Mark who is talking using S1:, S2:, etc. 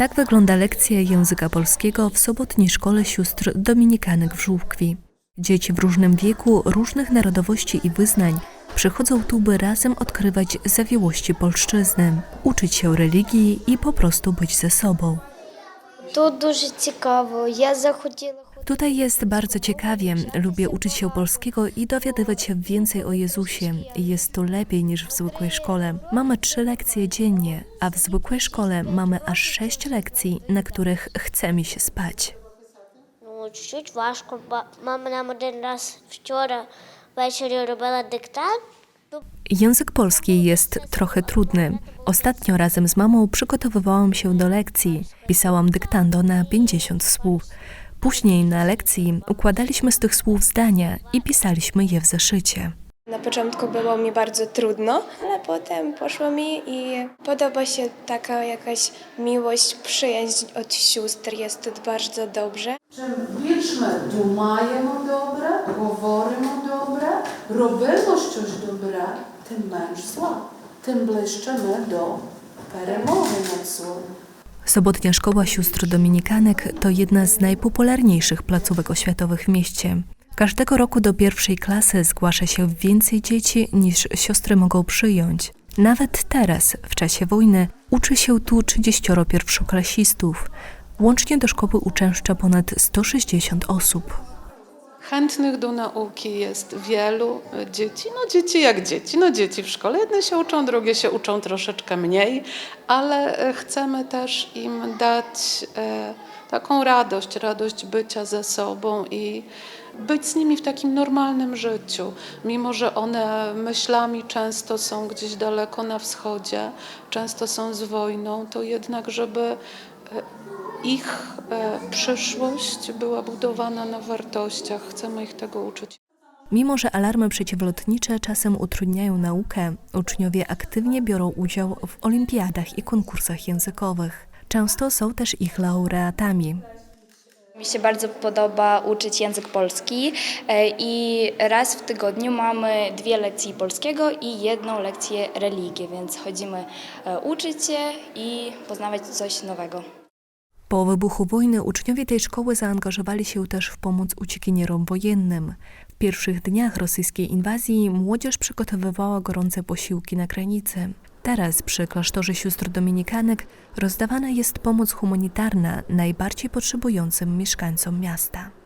S1: Tak wygląda lekcja języka polskiego w sobotniej szkole sióstr dominikanek w Żółkwi. Dzieci w różnym wieku, różnych narodowości i wyznań przychodzą tu, by razem odkrywać zawiłości polszczyzny, uczyć się religii i po prostu być ze sobą.
S2: Тут дуже цікаво. Я захотіла
S1: Tutaj jest bardzo ciekawie. Lubię uczyć się polskiego i dowiadywać się więcej o Jezusie. Jest tu lepiej niż w zwykłej szkole. Mamy trzy lekcje dziennie, a w zwykłej szkole mamy aż sześć lekcji, na których chce mi się spać.
S2: ну, чуть-чуть важко. Ба- Мама нам один раз вчора ввечері робила диктант. Ну,
S1: Język polski jest trochę trudny. Ostatnio razem z mamą przygotowywałam się do lekcji. Pisałam dyktando na 50 słów. Później na lekcji układaliśmy z tych słów zdania i pisaliśmy je w zeszycie.
S3: Na początku było mi bardzo trudno, ale potem poszło mi i podoba się taka jakaś miłość, przyjaźń od sióstr. Jest tu bardzo dobrze.
S4: Чим більш ми думаємо добре, говоримо добре, робимо щось добре, тим менш зла, тим ближче ми до перемоги над злом.
S1: Sobotnia Szkoła Sióstr Dominikanek to jedna z najpopularniejszych placówek oświatowych w mieście. Każdego roku do pierwszej klasy zgłasza się więcej dzieci niż siostry mogą przyjąć. Nawet teraz, w czasie wojny, uczy się tu 30 pierwszoklasistów. Łącznie do szkoły uczęszcza ponad 160 osób.
S5: Chętnych do nauki jest wielu e, dzieci. No dzieci jak dzieci, no dzieci w szkole. Jedne się uczą, drugie się uczą troszeczkę mniej, ale e, chcemy też im dać e, taką radość, radość bycia ze sobą i być z nimi w takim normalnym życiu. Mimo, że one myślami często są gdzieś daleko na wschodzie, często są z wojną, to jednak, żeby e, ich e, przyszłość była budowana na wartościach. Chcemy ich tego uczyć.
S1: Mimo, że alarmy przeciwlotnicze czasem utrudniają naukę, uczniowie aktywnie biorą udział w olimpiadach i konkursach językowych. Często są też ich laureatami.
S6: Mi się bardzo podoba uczyć język polski e, i raz w tygodniu mamy dwie lekcje polskiego i jedną lekcję religii, więc chodzimy e, uczyć się i poznawać coś nowego.
S1: Po wybuchu wojny uczniowie tej szkoły zaangażowali się też w pomoc uciekinierom wojennym. W pierwszych dniach rosyjskiej inwazji młodzież przygotowywała gorące posiłki na granicy. Teraz przy klasztorze sióstr dominikanek rozdawana jest pomoc humanitarna najbardziej potrzebującym mieszkańcom miasta.